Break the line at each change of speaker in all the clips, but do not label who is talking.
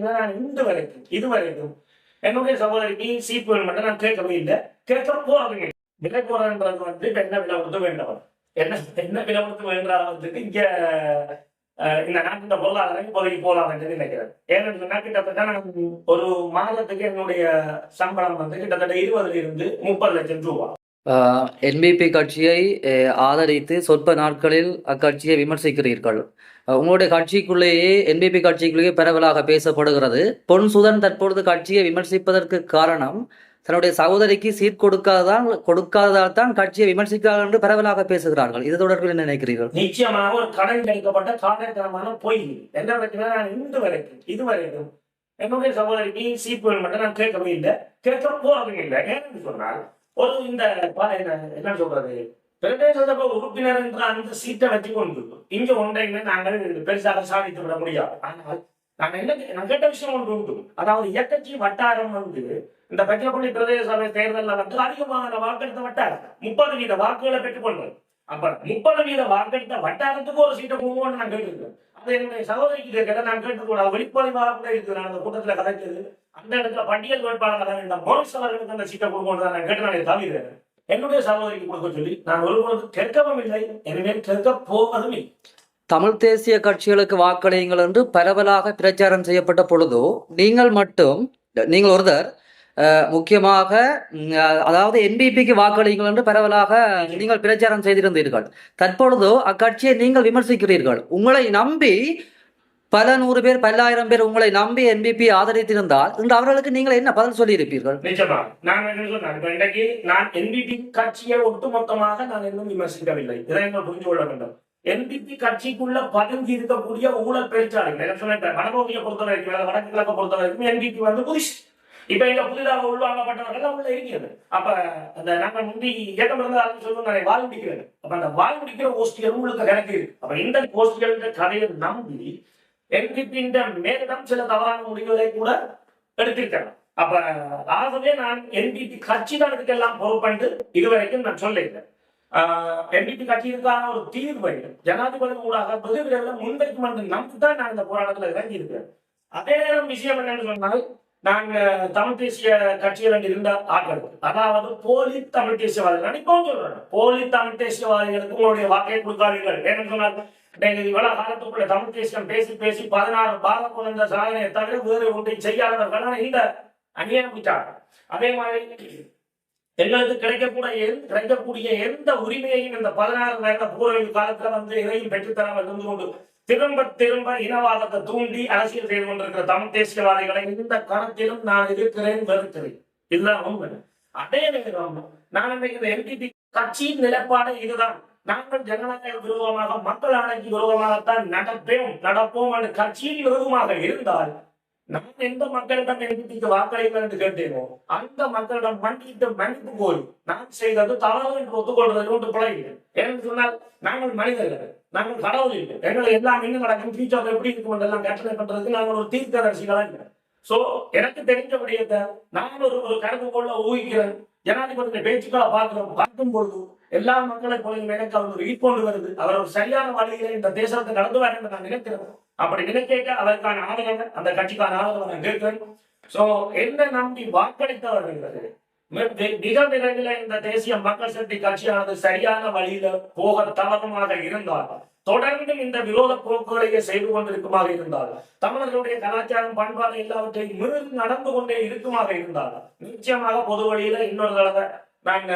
இதை நான் இன்று வரைக்கும் இது வரைக்கும் என்னுடைய சகோதரிக்கு சீட் மட்டும் நான் கேட்கவே இல்லை. கேட்க போறதுங்க விலை போறதுன்றது வந்து என்ன விலை கொடுத்து வேண்டவர்? என்ன என்ன விலை கொடுத்து வேண்ட அளவுக்கு இங்க இந்த நாட்டின் பொருளாதாரம் இப்போதைக்கு போகலாம் என்று நினைக்கிறேன். ஏன்னு சொன்னா கிட்டத்தட்ட நான் ஒரு மாதத்துக்கு என்னுடைய சம்பளம் வந்து கிட்டத்தட்ட இருபதுல இருந்து முப்பது லட்சம் ரூபா
என்பிபி கட்சியை ஆதரித்து சொற்ப நாட்களில் அக்கட்சியை விமர்சிக்கிறீர்கள். உங்களுடைய கட்சிக்குள்ளேயே என்பிபி கட்சிக்குள்ளேயே பரவலாக பேசப்படுகிறது. பொன் சுதன் தற்பொழுது கட்சியை விமர்சிப்பதற்கு காரணம் தன்னுடைய சகோதரிக்கு சீட் கொடுக்காததால் கொடுக்காததால் தான் கட்சியை விமர்சிக்கிறார்கள் என்று பரவலாக பேசுகிறார்கள். இது தொடர்பில் என்ன நினைக்கிறீர்கள்?
நிச்சயமாக ஒரு கடன் கிடைக்கப்பட்ட காரணத்தனமான பொய். என்ன நான் இன்று வரைக்கும் இது வரைக்கும் என்னுடைய சகோதரிக்கு சீட் மட்டும் நான் கேட்கவே இல்லை. கேட்க போறதும் இல்லை. ஏன்னு சொன்னால் ஒரு இந்த என்ன- சொல்றது? பிரதேச சபை உறுப்பினர் என்ற அந்த சீட்டை வச்சு கொண்டு இங்க ஒன்றையுமே நாங்கள் பெருசாக சாதித்து விட முடியாது. ஆனால் நான் என்ன நான் கேட்ட விஷயம் ஒன்று உண்டு. அதாவது இயக்கச்சி வட்டாரம் வந்து இந்த பெற்றப்பள்ளி பிரதேச சபை தேர்தலில் வந்து அதிகமான வாக்கெடுத்த வட்டாரம். முப்பது வீத வாக்குகளை பெற்றுக்கொண்டது அப்ப முப்பது வீத வாக்கெடுத்த வட்டாரத்துக்கு ஒரு சீட்டை போவோம்னு நான் கேட்டிருக்கேன் அது என்னுடைய சகோதரிக்கு கேட்கிறேன். நான் கேட்டுக்கூடாது வெளிப்படையாக கூட இருக்கு. நான் அந்த கூட்டத்துல கதைச்சது அந்த இடத்துல பட்டியல் வேட்பாளர் இந்த மோரிஸ் அவர்களுக்கு அந்த சீட்டை கொடுக்கணும் நான் கேட்டு தவிர என்னுடைய சகோதரிக்கு கொடுக்க சொல்லி நான் ஒருபோது கேட்கவும் இல்லை எனவே கேட்க போவதும் இல்லை.
தமிழ் தேசிய கட்சிகளுக்கு வாக்களியுங்கள் என்று பரவலாக பிரச்சாரம் செய்யப்பட்ட பொழுது நீங்கள் மட்டும் நீங்கள் ஒருத்தர் முக்கியமாக அதாவது என்பிபிக்கு வாக்களியுங்கள் என்று பரவலாக நீங்கள் பிரச்சாரம் செய்திருந்தீர்கள். தற்பொழுது அக்கட்சியை நீங்கள் விமர்சிக்கிறீர்கள். உங்களை நம்பி பல நூறு பேர் பல்லாயிரம் பேர் உங்களை நம்பி என்பிபி ஆதரித்திருந்தால் இன்று அவர்களுக்கு நீங்கள் என்ன பதில் சொல்லியிருப்பீர்கள்?
நிச்சயமா நான் என்ன சொன்னேன்? இன்றைக்கு நான் என்பிபி கட்சியை ஒட்டுமொத்தமாக நான் இன்னும் விமர்சிக்கவில்லை. இதை நீங்கள் புரிஞ்சு கொள்ள வேண்டும். என்பிபி கட்சிக்குள்ள பதுங்கி இருக்கக்கூடிய ஊழல் பேச்சாளர்கள் என்ன சொன்னேன் இப்ப பொறுத்தவரைக்கும் பொறுத்த வரைக்கும் வடக்கு கிழக்கை பொறுத்த வரைக்கும் என்பிபி வந்து புதுசு. இப்ப இங்க புதிதாக உள்வாங்கப்பட்டவர்கள் உள்ள இருக்கிறது. அப்ப அந்த நாங்கள் முந்தி இயக்கம் இருந்தாலும் சொல்லுவோம் வாழ் முடிக்கிறது அப்ப அந்த வாழ் முடிக்கிற கோஷ்டிகள் உங்களுக்கு கணக்கு இருக்கு. அப்ப இந்த கோஷ்டிகள் கதையை நம்பி என்பிபியின் மேலிடம் சில தவறான முடிவுகளை கூட எடுத்திருக்கலாம். அப்ப ஆகவே நான் என்பிபி கட்சி தான் இதுக்கெல்லாம் பொறுப்பண்டு இதுவரைக்கும் நான் சொல்லல என்பிபி கட்சியிற்கான ஒரு தீர்வை ஜனாதிபதி ஊடாக வெகு விரைவில் முன்வைக்கும் என்று நம்பித்தான் நான் இந்த போராட்டத்தில் இறங்கி இருக்கிறேன் அதே நேரம் விஷயம் என்னன்னு சொன்னால் நாங்க தமிழ் தேசிய கட்சியில் இருந்த ஆட்கள் அதாவது போலி தமிழ் தேசியவாதிகள். இப்போ சொல்றேன் போலி தமிழ் தேசியவாதிகளுக்கு உங்களுடைய வாக்கை கொடுக்காதீர்கள். ஏன்னு சொன்னால் இவ்வளவு காலத்துக்குள்ள தமிழ் தேசியம் பேசி பேசி பதினாறு பாரத குழந்த சாதனையை தவிர வேறு ஒன்றை செய்யாதவர்கள் இந்த அநியாயம் அதே மாதிரி எங்களுக்கு கிடைக்கக்கூடிய கிடைக்கக்கூடிய எந்த உரிமையையும் இந்த பதினாறு வருட பூர்வீக காலத்துல வந்து இறையில் பெற்றுத்தராமல் இருந்து கொண்டு திரும்ப திரும்ப இனவாதத்தை தூண்டி அரசியல் செய்து கொண்டிருக்கிற தமிழ் தேசியவாதிகளை இந்த கணத்திலும் நான் இருக்கிறேன் வெறுக்கிறேன். இதுதான் உண்மை. அதே நேரம் நான் இன்னைக்கு இந்த கட்சியின் நிலைப்பாடு இதுதான். நாங்கள் ஜனநாயக விரோதமாக மக்கள் ஆணைக்கு விரோதமாகத்தான் நடப்பேன் நடப்போம் என்று கட்சியின் விரோதமாக இருந்தால் நான் எந்த மக்களிடம் எல்டிபிக்கு வாக்களிங்கள் என்று கேட்டேனோ அந்த மக்களிடம் மன்னித்து மன்னிப்பு கோரி நான் செய்தது தவறு என்று ஒத்துக்கொள்வது ஒன்று பிழை ஏன்னு சொன்னால் நாங்கள் மனிதர்கள் நாங்கள் கடவுள் இல்லை. எங்களை எல்லாம் என்ன நடக்கும்? ஃபியூச்சர் எப்படி இருக்கும்? என்றெல்லாம் கட்டளை பண்றதுக்கு நாங்கள் ஒரு தீர்க்கதரிசிகளாக இல்லை சோ எனக்கு தெரிஞ்ச விடயத்தை நான் ஒரு ஒரு கருத்து கொள்ள ஊகிக்கிறேன். ஜனாதிபதி பேச்சுக்களை பார்க்கிறோம் பார்க்கும் பொழுது எல்லா மக்களை போலையும் எனக்கு அவர் ஒரு ஈர்ப்பொண்டு வருது. அவர் ஒரு சரியான வழியில இந்த தேசத்தை நடந்துவார் என்று நான் நினைக்கிறேன். அப்படி நினைக்க அதற்கான ஆதரவு அந்த கட்சிக்கான ஆதரவை நான் கேட்கிறேன். சோ என்ன நம்பி வாக்களித்தவர்கள் மிக- மிக விரைவில் இந்த தேசிய மக்கள் சக்தி கட்சியானது சரியான வழியில போக தவறுமாக இருந்தார்கள் தொடர்ந்து இந்த விரோத போக்குகளையே செய்து கொண்டிருக்குமாக இருந்தால் தமிழர்களுடைய கலாச்சாரம் பண்பாடு எல்லாவற்றையும் மீறி நடந்து கொண்டே இருக்குமாக இருந்தால் நிச்சயமாக பொது வழியில இன்னொரு தடவை நாங்க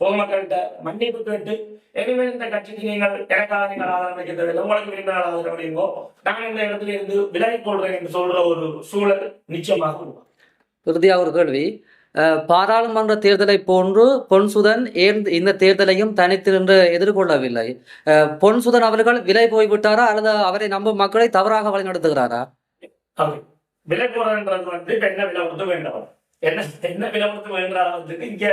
பொதுமக்கள்கிட்ட மன்னிப்பு கேட்டு இனிமேல் இந்த கட்சிக்கு நீங்கள் எனக்காக நீங்கள் ஆதரவு தேவையில்லை உங்களுக்கு நீங்கள் ஆதரவு நான் இந்த இடத்துல இருந்து விலகிக் கொள்றேன் என்று சொல்ற ஒரு சூழல் நிச்சயமாக உருவாகும்.
இறுதியாக ஒரு கேள்வி. பாராளுமன்ற தேர்தலை போன்று பொன்சுதன் இந்த தேர்தலையும் தனித்து நின்று எதிர்கொள்ளவில்லை? அஹ், பொன்சுதன் அவர்கள் விலை போய்விட்டாரா அல்லது அவரை நம்பும் மக்களை தவறாக வழிநடத்துகிறாரா?
விலை போறதுன்றது வந்து என்ன விலை கொடுத்து என்ன என்ன விலை கொடுத்து வேண்டாததுக்கு இங்க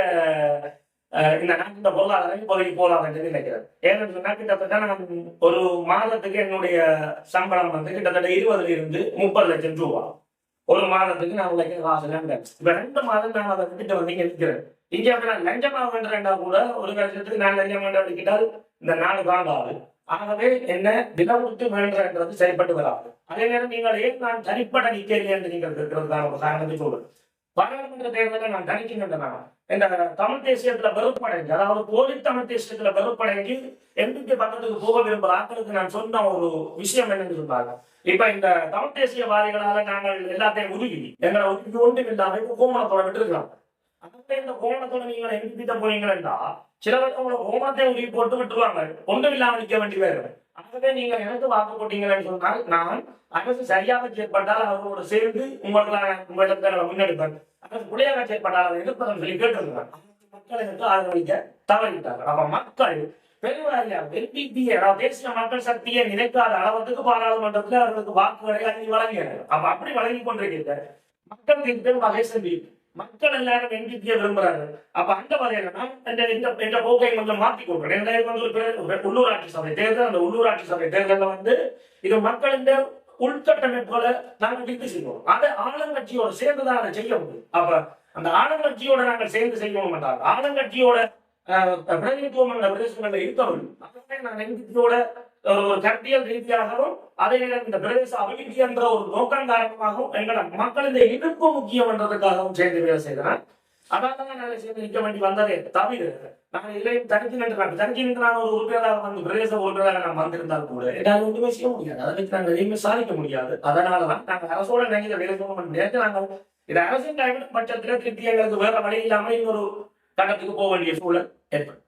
அஹ், இந்த நாட்டின் பொருளாதாரம் இப்போதைக்கு போகலாம் என்று நினைக்கிறேன். ஏன்னு சொன்னா கிட்டத்தட்ட நான் ஒரு மாதத்துக்கு என்னுடைய சம்பளம் வந்து கிட்டத்தட்ட இருபதுல இருந்து முப்பது லட்சம் ரூபா. ஒரு மாதத்துக்கு நான் உழைக்கிற காசு இப்ப ரெண்டு மாதம் நான் அதை விட்டுட்டு வந்து இங்க நிற்கிறேன். இங்க அப்ப நான் லஞ்சமா வேண்டா கூட ஒரு வருஷத்துக்கு நான் லஞ்சம் வேண்டாம் கேட்டால் இந்த நாலு காண்டாது. ஆகவே என்ன நிலவுக்கு வேண்டது செயல்பட்டு வராது. அதே நேரம் நீங்கள் ஏன் நான் சரிப்பட நிற்கிறேன் என்று நீங்கள் தான் ஒரு காரணத்தை பாராளுமன்ற தேர்தலில் நான் தணிக்கின்றேன் இந்த தமிழ் தேசியத்துல வெறுப்படைஞ்சு அதாவது போலி தமிழ் தேசியத்துல வெறுப்படைஞ்சு எம்பிக்கு பக்கத்துக்கு போக விரும்புற ஆக்களுக்கு நான் சொன்ன ஒரு விஷயம் என்னன்னு சொன்னாங்க. இப்ப இந்த தமிழ் தேசியவாதிகளால நாங்கள் எல்லாத்தையும் உருகி எங்களை உருகி ஒன்றும் இல்லாம இப்ப கோமணத்தோட விட்டுருக்கலாம் அந்த இந்த கோமணத்தோட நீங்கள் எம்பிட்ட போனீங்கன்னா சில பேர் உங்களை கோமணத்தை போட்டு விட்டுருவாங்க. ஒன்றும் இல்லாம நிக்க வேண்டி வேறு ஆகவே நீங்க எனக்கு வாக்கு போட்டீங்கன்னு சொன்னால் நான் அரசு சரியாக செயற்பட்டால் அவர்களோடு சேர்ந்து உங்களுக்கான உங்களுக்கு முன்னெடுப்பேன். அரசு புள்ளையாக செயற்பட்டால் அதை எதிர்ப்பதன் சொல்லி கேட்டிருந்தாங்க மக்கள் எனக்கு ஆதரவளிக்க தவறிவிட்டாங்க அப்ப மக்கள் பெருவாரியாக என்பிபி தேசிய மக்கள் சக்தியை நினைக்காத அளவுக்கு பாராளுமன்றத்தில் அவர்களுக்கு வாக்குகளை அள்ளி வழங்கினார்கள். அப்ப அப்படி வழங்கி கொண்டிருக்கின்ற மக்கள் தீர்ப்பு வகை செஞ்சு மக்கள் எல்லாரும் என்பிபியை விரும்புறாங்க. அப்ப அந்த வகையில நான் இந்த இந்த போக்கை கொஞ்சம் மாத்தி கொடுக்குறேன் ரெண்டாயிரத்தி உள்ளூராட்சி சபை தேர்தல். அந்த உள்ளூராட்சி சபை தேர்தலில் வந்து இது மக்களின் உள்கட்டமைப்புகளை நாங்கள் வித்து செய்வோம். அதை ஆளுங்கட்சியோட சேர்ந்துதான் அதை செய்ய முடியும். அப்ப அந்த ஆளுங்கட்சியோட நாங்கள் சேர்ந்து செய்யணும் என்றால் ஆளுங்கட்சியோட பிரதிநிதித்துவம் என்ற பிரதேசங்களில் இருக்கணும் அதனால நான் எங்கிட்டோட ஒரு கருத்தியல் ரீதியாகவும் அதே நேரம் இந்த பிரதேச அபிவிருத்தி என்ற ஒரு நோக்கம் காரணமாகவும் எங்களோட மக்களின் எதிர்ப்பு முக்கியம் என்றதுக்காகவும் சேர்ந்து வேலை செய்தனர். அதான் நாங்கள் சேர்ந்து நிற்க வேண்டி வந்ததே தவிர நாங்கள் இதிலையும் தனித்து நின்று தனித்து நின்று நான் ஒரு உறுப்பினராக வந்து பிரதேச உறுப்பினராக நான் வந்திருந்தால் கூட என்னால் ஒன்றுமே செய்ய முடியாது. அதை வச்சு நாங்கள் எதையுமே சாதிக்க முடியாது. அதனாலதான் நாங்கள் அரசோட நினைக்கிற வேலை செய்ய முடியாது நாங்கள் இது அரசின் டைம் பட்சத்தில் திருப்பி எங்களுக்கு வேற வழி இல்லாமல் இன்னொரு கட்டத்துக்கு போக வேண்டிய சூழல் ஏற்படும்.